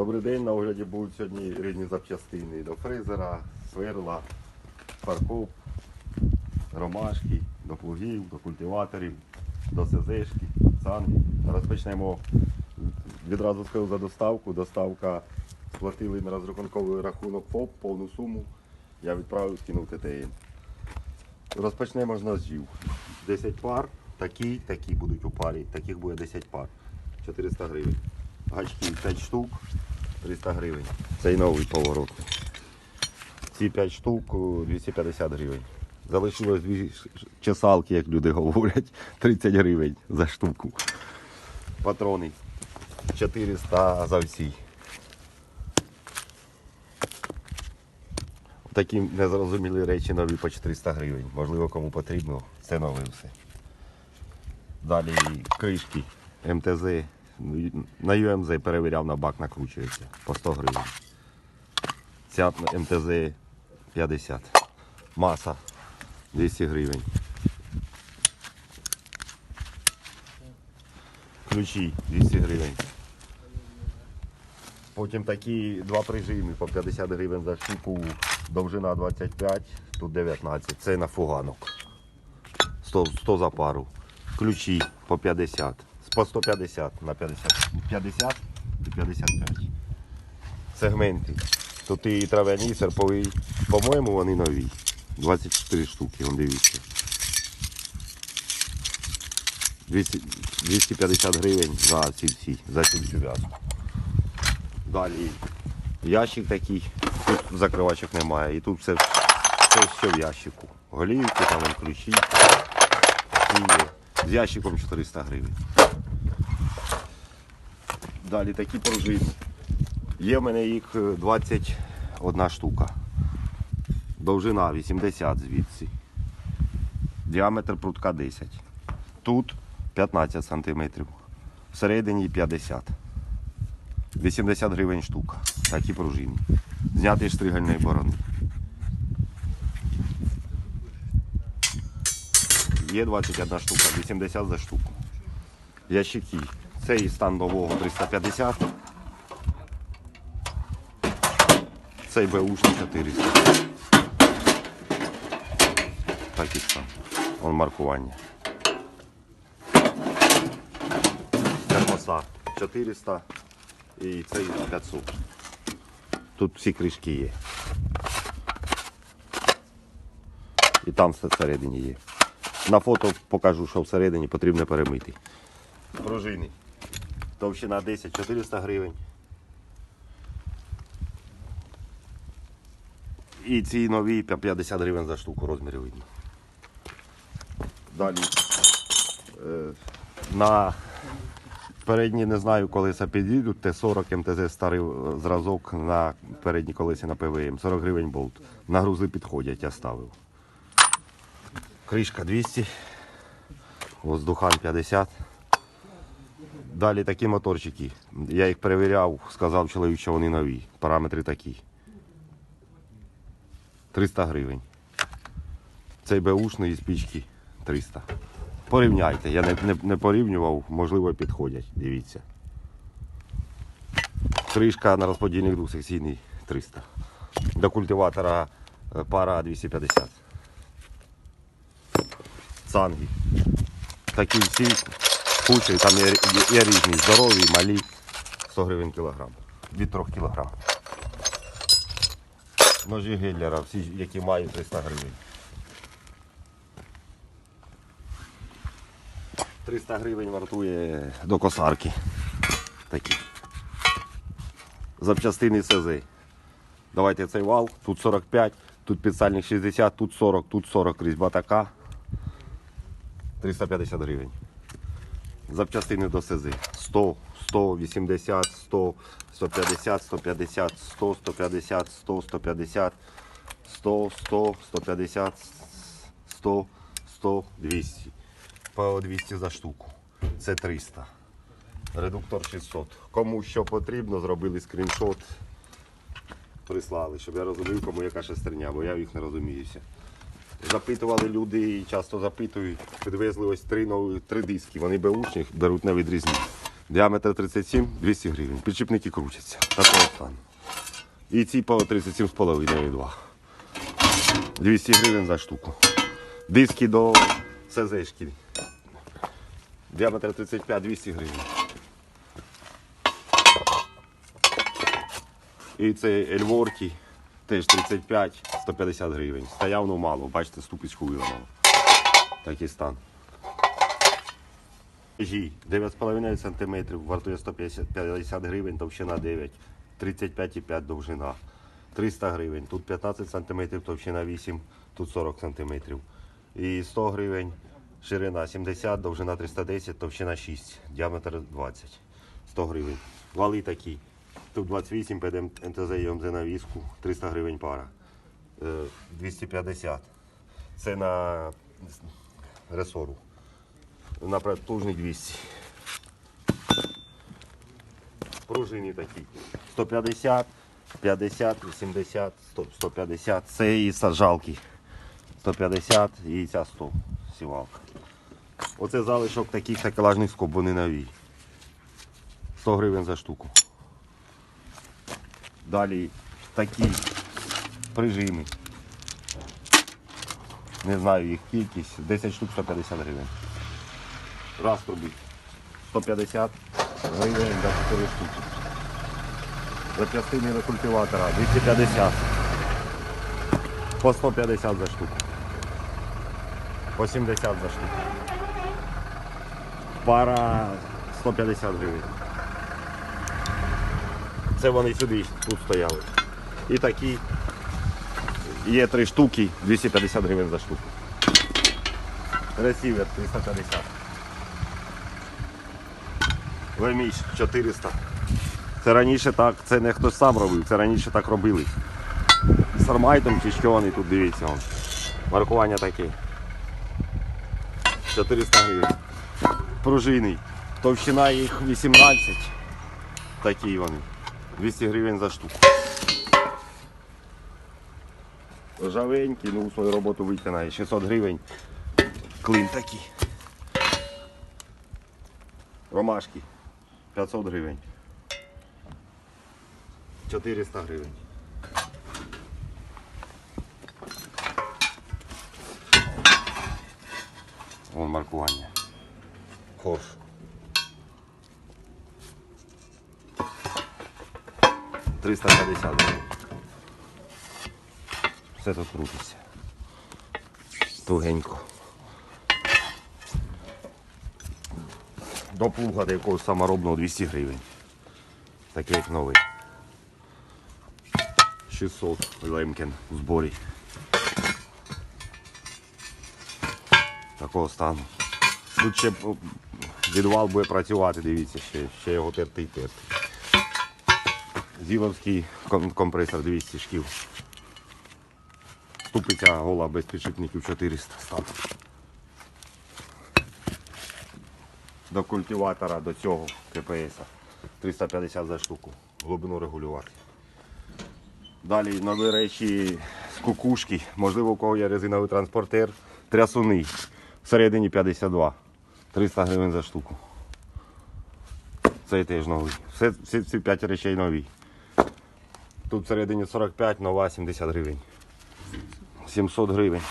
Добрий день, на огляді будуть сьогодні різні запчастини до фрезера, сверла, фаркоп, ромашки, до плугів, до культиваторів, до СЗшки, санги. Розпочнемо відразу скажу за доставку. Доставка сплатили на розрахунковий рахунок ФОП повну суму. Я відправив скинув ТТН. Розпочнемо з ножів. 10 пар, такі, такі будуть у парі, таких буде 10 пар. 400 гривень. Гачки 5 штук, 300 гривень. Цей новий поворот. Ці 5 штук 250 гривень. Залишилось дві чесалки, як люди говорять, 30 гривень за штуку. Патрони 400 за всі. Такі незрозумілі речі нові по 400 гривень. Можливо, кому потрібно, це нове все. Далі кришки МТЗ. На ЮМЗ перевіряв на бак, накручується по 100 гривень. Ця МТЗ 50. Маса 200 гривень. Ключі 200 гривень. Потім такі два прижими по 50 гривень за штуку, довжина 25, тут 19. Це на фуганок. 100, 100 за пару. Ключі по 50. По 150 на 50. 50 і 55. Сегменти. Тут і трав'яні, і серповий. По-моєму, вони нові. 24 штуки, вон дивіться. 200, 250 гривень за ці всі, за цю в'язку. Далі ящик такий, тут закривачок немає. І тут все, все що в ящику. Голівки, там ключі. І з ящиком 400 гривень. Далі такі пружини. Є в мене їх е, 21 штука. Довжина 80 звідси. Діаметр прутка 10. Тут 15 см. Всередині 50. 80 гривень штука. Такі пружини. Зняти з штригельної борони. Є 21 штука, 80 за штуку. Ящики. Цей стан нового 350. Цей беушний 400. Так і стан. Вон маркування. Термоса 400 і цей 500. Тут всі кришки є. І там все всередині є. На фото покажу, що всередині потрібно перемити. Пружини. Товщина 10, 400 гривень. І ці нові 50 гривень за штуку розмірів видно. Далі е, на передні не знаю, колеса підійдуть. Т-40 МТЗ старий е, зразок на передні колесі на ПВМ. 40 гривень болт. На грузи підходять, я ставив. Кришка 200. Воздухан 50. Далі такі моторчики. Я їх перевіряв, сказав чоловік, що вони нові. Параметри такі. 300 гривень. Цей беушний із пічки 300. Порівняйте. Я не, не, не порівнював, можливо, підходять. Дивіться. Кришка на розподільник двохсекційний 300. До культиватора е, пара 250. Цанги. Такі всі кучі, там є, є, є різні, здорові, малі, 100 гривень кілограм. Від 3 кілограм. Ножі Геллера, всі, які мають 300 гривень. 300 гривень вартує до косарки. Такі. Запчастини СЗ. Давайте цей вал. Тут 45, тут підсальник 60, тут 40, тут 40 різьба така. 350 гривень. Запчастини до СЗ. 100, 100, 80, 100, 150, 150, 100, 150, 100, 150, 100, 100, 150, 100, 100, 200. По 200 за штуку. Це 300. Редуктор 600. Кому що потрібно, зробили скріншот, прислали, щоб я розумів, кому яка шестерня, бо я їх не розуміюся. Запитували люди і часто запитують. Підвезли ось три нові три диски. Вони беушні, беруть на відрізні. Діаметр 37, 200 гривень. Підшипники крутяться. Такого стану. І ці по 37,5 2. 200 гривень за штуку. Диски до СЗшки. Діаметр 35, 200 гривень. І це Ельворті, теж 35, 150 гривень. Стояв ну мало, бачите, ступичку виламав. Такий стан. Жі 9,5 см, вартує 150 гривень, товщина 9, 35,5 довжина. 300 гривень, тут 15 см, товщина 8, тут 40 см. І 100 гривень, ширина 70, довжина 310, товщина 6, діаметр 20. 100 гривень. Вали такі. Тут 28 під МТЗ і МЗ на віску, 300 гривень пара. Е, 250. Це на ресору. На протужний 200. Пружини такі. 150, 50, 80, 100, 150. Це і саджалки. 150 і ця 100 сівалка. Оце залишок таких такелажних скоб, вони нові. 100 гривень за штуку. Далі такі прижими. Не знаю їх кількість. 10 штук 150 гривень. Раз робить. 150 гривень за 4 штуки. Запчастини до культиватора 250. По 150 за штуку. По 70 за штуку. Пара 150 гривень. Це вони сюди тут стояли. І такі є три штуки, 250 гривень за штуку. Ресівер 350. Леміш 400. Це раніше так, це не хтось сам робив, це раніше так робили. З армайтом чи що вони тут дивіться. Вон. Маркування таке. 400 гривень. Пружини. Товщина їх 18. Такі вони. 200 гривень за штуку. Жавенький, ну свою роботу виконає. 600 гривень. Клин такий. Ромашки 500 гривень. 400 гривень. Вон маркування. Хорш. 350 гривень. Все тут крутиться. Тугенько. До плуга до якогось саморобного 200 гривень. Такий як новий. 600 лемкен у зборі. Такого стану. Тут ще відвал буде працювати, дивіться, ще, ще його терти терти. Зіловський компресор 200 шків. Ступиця гола без підшипників 400 стан. До культиватора, до цього КПС 350 за штуку. Глибину регулювати. Далі нові речі з кукушки. Можливо, у кого є резиновий транспортер. Трясуни. Всередині 52. 300 гривень за штуку. Цей теж новий. Всі ці 5 речей нові. Тут всередині 45, нова 70 гривень. 700 гривень.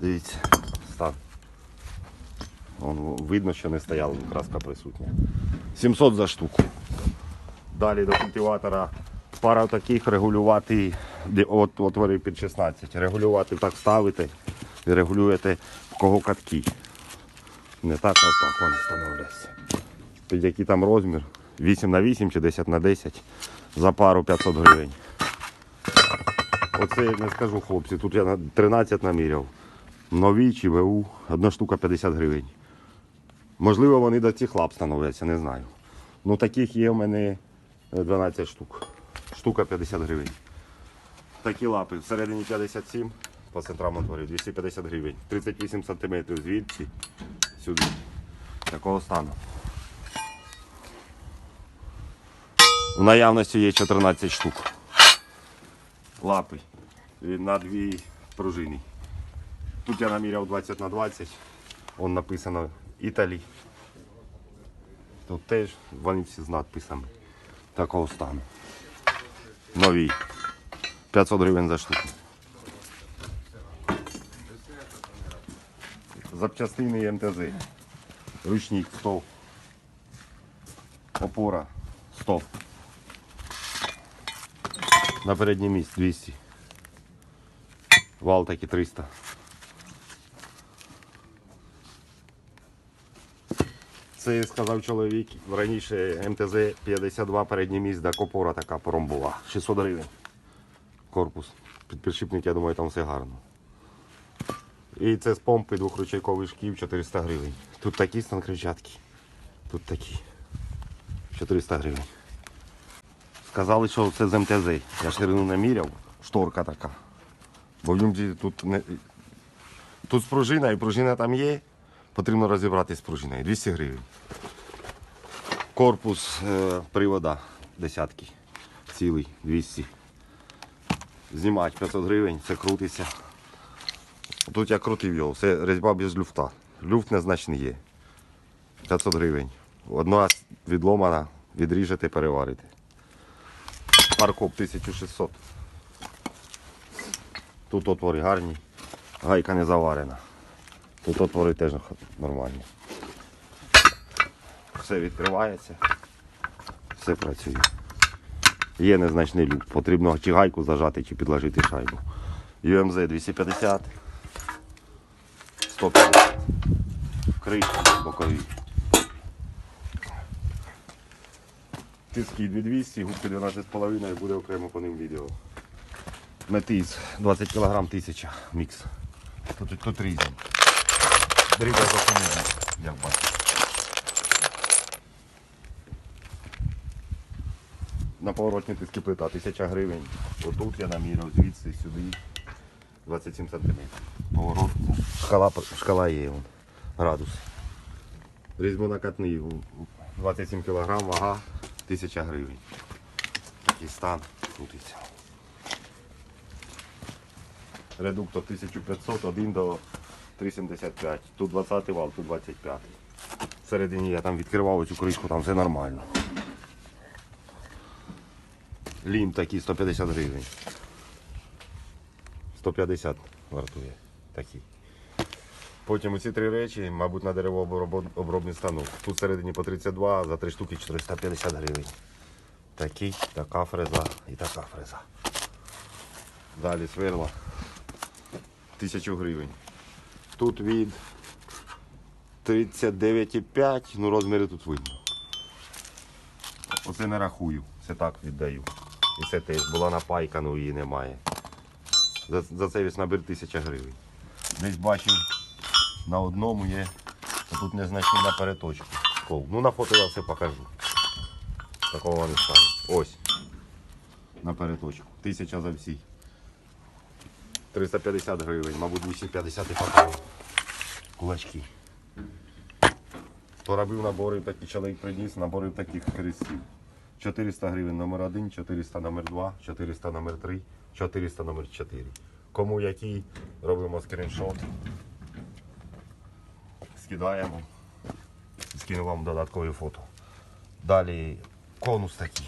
Дивіться, стан. Вон, видно, що не стояла, краска присутня. 700 за штуку. Далі до культиватора пара таких регулювати, от, отвори під 16. Регулювати так ставите і регулюєте в кого катки. Не так, а так вони встановляються. Під який там розмір? 8 на 8 чи 10 на 10 за пару 500 гривень. Оце я не скажу, хлопці, тут я 13 наміряв. Нові чи ВУ, одна штука 50 гривень. Можливо, вони до цих лап становляться, не знаю. Ну таких є в мене е, 12 штук. Штука 50 гривень. Такі лапи всередині 57 по центрам отворів 250 гривень. 38 см звідси сюди. Такого стану. В наявності є 14 штук. Лапи на дві пружини. Тут я наміряв 20 на 20. Вон написано Італі. Тут теж вони всі з надписами такого стану. Нові. 500 гривень за штуку. Запчастини МТЗ. Ручник 100. Опора 100. На переднє місце 200. Вал таки 300. Це сказав чоловік. Раніше МТЗ 52 переднє місць, да копора така пором була. 600 гривень. Корпус. Підпідшипник, я думаю, там все гарно. І це з помпи двохручейковий шків 400 гривень. Тут такі стан кричатки. Тут такі. 400 гривень. Сказали, що це з МТЗ. Я ширину не міряв, шторка така. Бо в ньому тут не. Тут з пружина, і пружина там є. Потрібно розібратися з пружиною. 200 гривень. Корпус е, привода десятки. Цілий 200. Знімати 500 гривень, це крутиться. Тут я крутив його, це різьба без люфта. Люфт незначний є. 500 гривень. Одна відломана, відріжете, переварите. Паркоп 1600. Тут отвори гарні, гайка не заварена. Тут отвори теж нормальні. Все відкривається, все працює. Є незначний люк. Потрібно чи гайку зажати, чи підложити шайбу. UMZ 250, 150. Кришки бокові. Тиски 2200, губки 12,5 буде окремо по ним відео. Метиз 20 кг 1000 мікс. Тут, тут різні. Дрібна запоміння, як бачите. На поворотні тиски плита 1000 гривень. Отут я наміряв звідси сюди 27 см. Поворот. Шкала, шкала є. Вон. Градус. Різьбу накатний. 27 кг, вага 1000 гривень. Такий стан крутиться. Редуктор 1500, 1 до 3,75. Тут 20 вал, тут 25. Всередині я там відкривав цю кришку, там все нормально. Лім такий 150 гривень. 150 вартує такий. Потім ці три речі, мабуть, на деревообробний станок. Тут всередині по 32, за три штуки 450 гривень. Такий, така фреза і така фреза. Далі сверла. 1000 гривень. Тут від 39,5, ну розміри тут видно. Оце не рахую, це так віддаю. І це теж була напайка, ну її немає. За, за це весь набір 1000 гривень. Десь бачив на одному є, тут незначний на переточку. Ну на фото я все покажу. Такого не стане. Ось. На переточку. Тисяча за всі. 350 гривень, мабуть, 250 і пакував. Кулачки. Поробив набори, такий чоловік приніс, наборів таких хрестів. 400 гривень номер 1, 400 номер 2, 400 номер 3, 400 номер 4. Кому який, робимо скріншот. Скидаємо. Скину вам додаткові фото. Далі конус такий.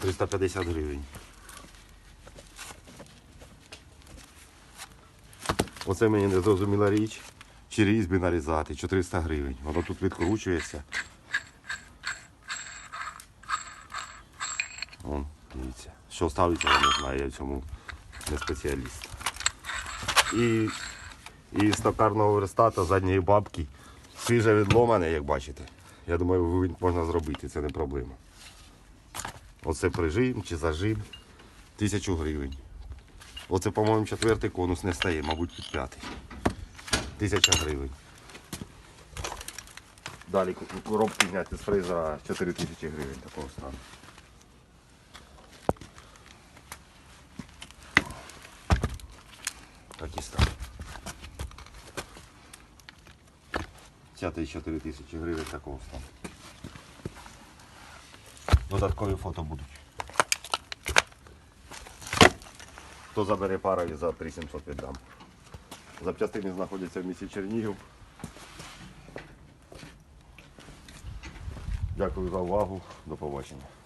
350 гривень. Оце мені не зрозуміла річ. Чи різьби нарізати, 400 гривень. Воно тут відкручується. Вон, дивіться. Що ставиться, я не знаю, я в цьому не спеціаліст. І, і з токарного верстата задньої бабки свіже відломане, як бачите. Я думаю, вивінт можна зробити, це не проблема. Оце прижим чи зажим. Тисячу гривень. Оце, по-моєму, четвертий конус не стає, мабуть, під п'ятий. Тисяча гривень. Далі коробки зняти з фрезера 4 тисячі гривень такого стану. Так і стан. Ця 4 тисячі гривень такого стану. Додаткові фото будуть. Хто забере парові за 3700 віддам. Запчастини знаходяться в місті Чернігів. Дякую за увагу. До побачення.